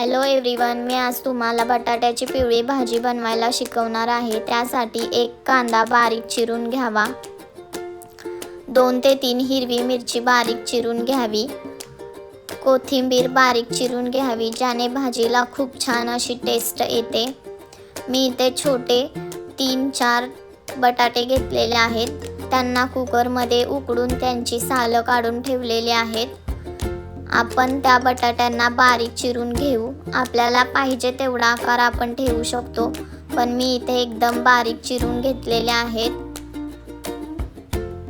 Hello everyone मी आज तुम्हाला बटाट्याची पिवळी भाजी बनवायला शिकवणार आहे. त्यासाठी एक कांदा बारीक चिरून घ्यावा. दोन ते तीन हिरवी मिरची बारीक चिरून घ्यावी. कोथिंबीर बारीक चिरून घ्यावी ज्याने भाजीला खूप छान अशी टेस्ट येते. मी इथे छोटे तीन चार बटाटे घेतलेले आहेत. त्यांना कुकरमध्ये उकडून त्यांची सालं काढून ठेवलेली आहेत. आपण त्या बटाट्यांना बारीक चिरून घेऊ. आपल्याला पाहिजे तेवढा आकार आपण ठेवू शकतो. पण मी इथे एकदम बारीक चिरून घेतलेले आहेत.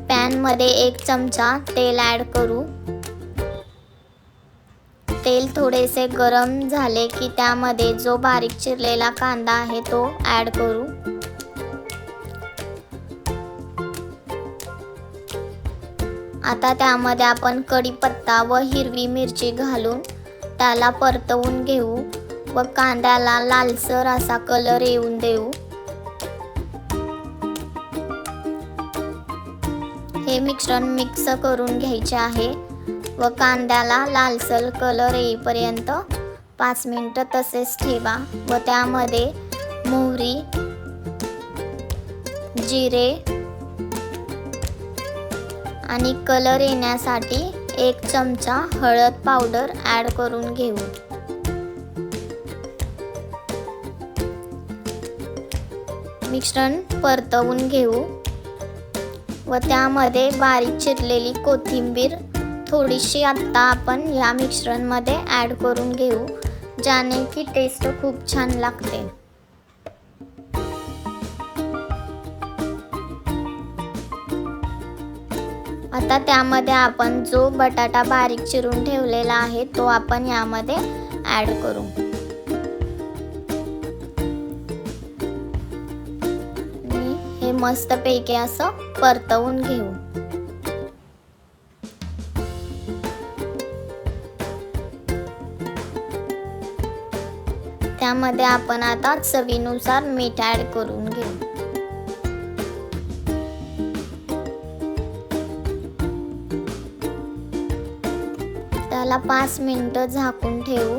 पॅनमध्ये एक चमचा तेल ॲड करू. तेल थोडेसे गरम झाले की त्यामध्ये जो बारीक चिरलेला कांदा आहे तो ॲड करू. आता त्यामध्ये आपण कढीपत्ता व हिरवी मिरची घालून त्याला परतवून घेऊ व कांद्याला लालसर असा कलर येऊन देऊ. हे मिश्रण मिक्स करून घ्यायचे आहे व कांद्याला लालसर कलर येईपर्यंत पाच मिनटं तसेच ठेवा व त्यामध्ये मोहरी जिरे आणि कलर येण्यासाठी एक चमचा हळद पावडर ॲड करून घेऊ. मिश्रण परतवून घेऊ व त्यामध्ये बारीक चिरलेली कोथिंबीर थोडीशी आत्ता आपण या मिश्रणमध्ये ॲड करून घेऊ ज्याने की टेस्ट खूप छान लागते. आता त्यामध्ये आपण जो बटाटा बारीक चिरून ठेवलेला आहे तो आपण यामध्ये ॲड करू. हे मस्तपैकी असं परतवून घेऊ. त्यामध्ये आपण आता चवीनुसार मीठ ॲड करून घेऊ. त्याला पाच मिनटं झाकून ठेवू?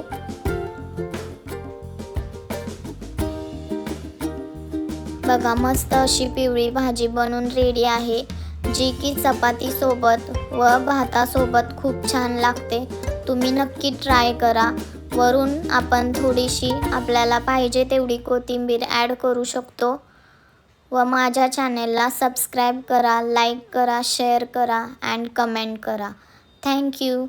बघा मस्त अशी पिवळी भाजी बनून रेडी आहे जी की चपाती सोबत व भातासोबत खूप छान लागते. तुम्ही नक्की ट्राय करा. वरून आपण थोडीशी आपल्याला पाहिजे तेवढी कोथिंबीर ॲड करू शकतो. व माझ्या चॅनेलला सबस्क्राईब करा लाईक करा शेअर करा अँड कमेंट करा. थँक्यू